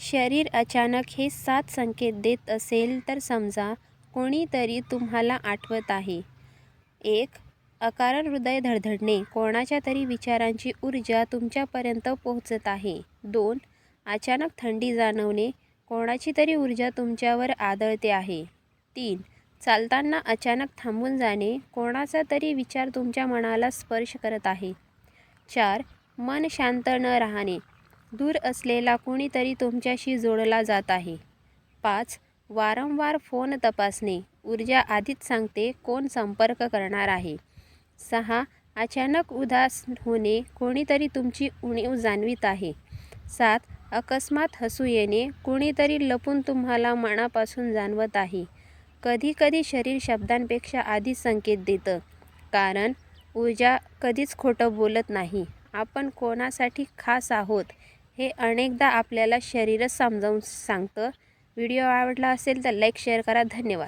शरीर अचानक हे सात संकेत देत असेल तर समजा कोणीतरी तुम्हाला आठवत आहे. एक अकारण हृदय धडधडणे. कोणाच्या तरी विचारांची ऊर्जा तुमच्यापर्यंत पोहोचत आहे. दोन अचानक थंडी जाणवणे. कोणाची तरी ऊर्जा तुमच्यावर आदळते आहे. तीन चालताना अचानक थांबून जाणे. कोणाचा तरी विचार तुमच्या मनाला स्पर्श करत आहे. चार मन शांत न राहणे. दूर असलेला कुणीतरी तुमच्याशी जोडला जात आहे. पाच. वारंवार फोन तपासणे. ऊर्जा आधीच सांगते कोण संपर्क करणार आहे. सहा. अचानक उदास होणे कोणीतरी तुमची उणीव जाणवीत आहे. सात. अकस्मात हसू येणे कोणीतरी लपून तुम्हाला मनापासून जाणवत आहे. कधीकधी शरीर शब्दांपेक्षा आधी संकेत देतं. कारण ऊर्जा कधीच खोटं बोलत नाही. आपण कोणासाठी खास आहोत हे अनेकदा आपल्याला शरीरच समजावून सांगतं. व्हिडिओ आवडला असेल तर लाईक शेअर करा. धन्यवाद.